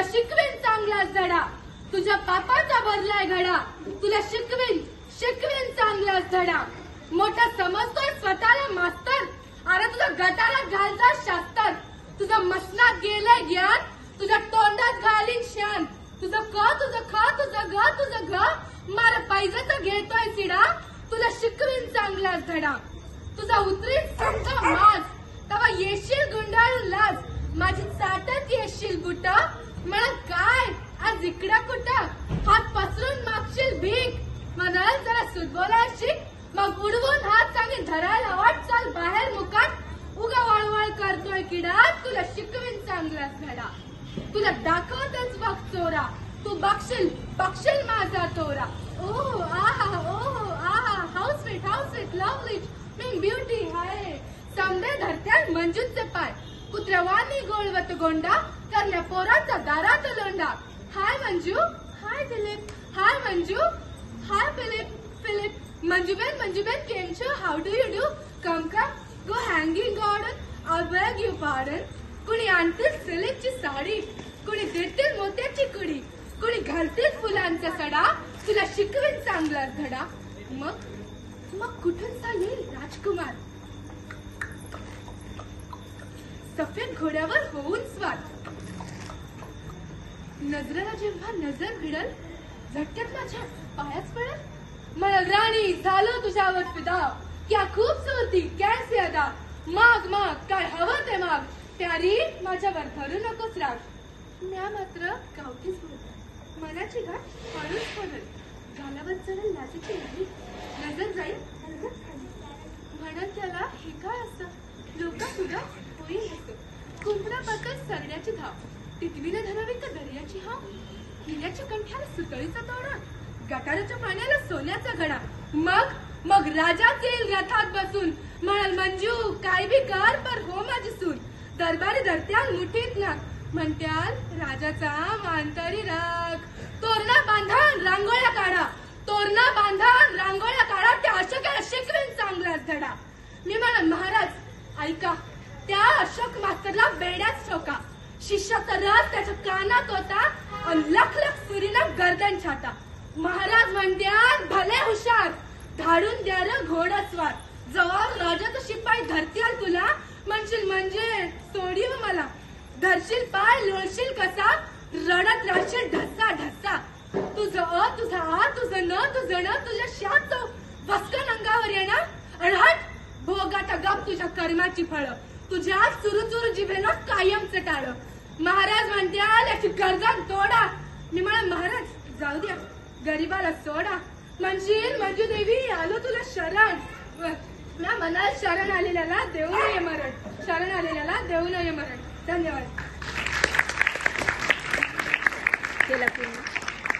तुला शिकवेन चांगलाच धडा तुझ्या पापाचा बदलाय घडा. तुला शिकवेन शिकवेन चांगलाच धडा मोठा समजतोय स्वतःला मास्तर. अरे तुझ्या गटाला घालता शास्तर. तुझं मसनात गेलंय ज्ञान. तुझ्या तोंडात घालीन शान. तुझं क तुझं ख तुझं ग तुझं घ. मार पाहिजे तर घेतोय सिडा. तुला शिकवीन चांगलाच धडा तुझा उतरीन समजा मास तवा येशील गुंडाळून लाज. माझी चाटत ये. म्हणाल शिक मग उडवून हात सांगे धरायला वाट चाल बाहेर मुकात उगा वळवळ करतोय किडा. तुला शिकवीन चांगलाच धडा. तुला दाखवतच बघ चोरा. तू बक्षील बक्षील माझा तोरा ओह aha oh aha. How sweet how sweet lovely मिंग ब्युटी हाय. समदे धरत्यात मंजूचे पाय. कुत्र्यावानी गोळवत गोंडा. करण्या पोराचा दारात लोंडा. Hi Manju. Hi Dilip. Hi Manju. Hi Philip Philip मंजूबेन मंजूबेन केम છો how do you do come come go Hanging Garden I beg you pardon कुणी आणतील सिल्कची साडी. कुणी देतील मोत्याची कुडी. कुणी घालतील फुलांचा सडा. तुला शिकवेन चांगला धडा. मग मग कुठून येईल राजकुमार? सफेद घोड्यावर होऊन स्वार नजरेला जेव्हा नजर भिडल झटक्यात माझ्या पायाच पडल. मला राणी झालं तुझ्यावर फिदा. क्या खूपसूरती कैसी अदा माग माग काय हवं ते माग. प्यारी माझ्यावर धरू नकोस राग. म्या मात्र गावठीच बोलत मनाची गाठ हळूच पडल गालावर चढल लाजेची नाही नजर जाईल म्हणत त्याला हे काय असत? लोक तुला होईल असं कुंपडा पाकत सरण्याची धाव. टिटवीने धरावी तर दर्याची हाव. हिऱ्याच्या कंठ्याला सुतळीचा तोडा. गटाराच्या पाण्याला सोन्याचा घडा. मग मग राजाच येईल रथात बसून. म्हणाल मंजू काय बी कर पर हो माझी सून. दरबारी धरत्याल मुठीत ना म्हणत्याल राजाचा मांतरी राग. तोरणा बांधा रांगोळ्या काढा. तोरणा बांधा रांगोळ्या काढा. त्या अशोकाला शिकवेन चांगलाच धडा. मी म्हणाल महाराज ऐका. त्या अशोक मास्तरला बेड्याच ठोका. शिष्याचा रस त्याच्या कानात होता आणि लख लख सुरीनं गर्दन छाता. महाराज म्हणत्यात भले हुशार धाडून द्या र घोडस्वार जवळ राजाचा शिपाई धरतील तुला म्हणशील म्हणजे सोडी मला. धरशील पाय लोळशील कसा रडत राहशील ढसा ढसा तुझं अ तुझा आ तुझं न तुझं न तुझ्या शात वस्कन अंगावर येणार. अडहट भोगा गप तुझ्या कर्माची फळं. तुझ्या चुरुचुरु जिभेनं कायमचं टाळ महाराज म्हणत्याल याची गर्दन तोडा. मी म्हणा महाराज जाऊ द्या. गरीबाला सोडा. म्हणशील मंजू देवी आलो तुला शरण. ना मला शरण आलेल्याला देऊ नये मरण. शरण आलेल्याला देऊ नये मरण. धन्यवाद. केला पूर्ण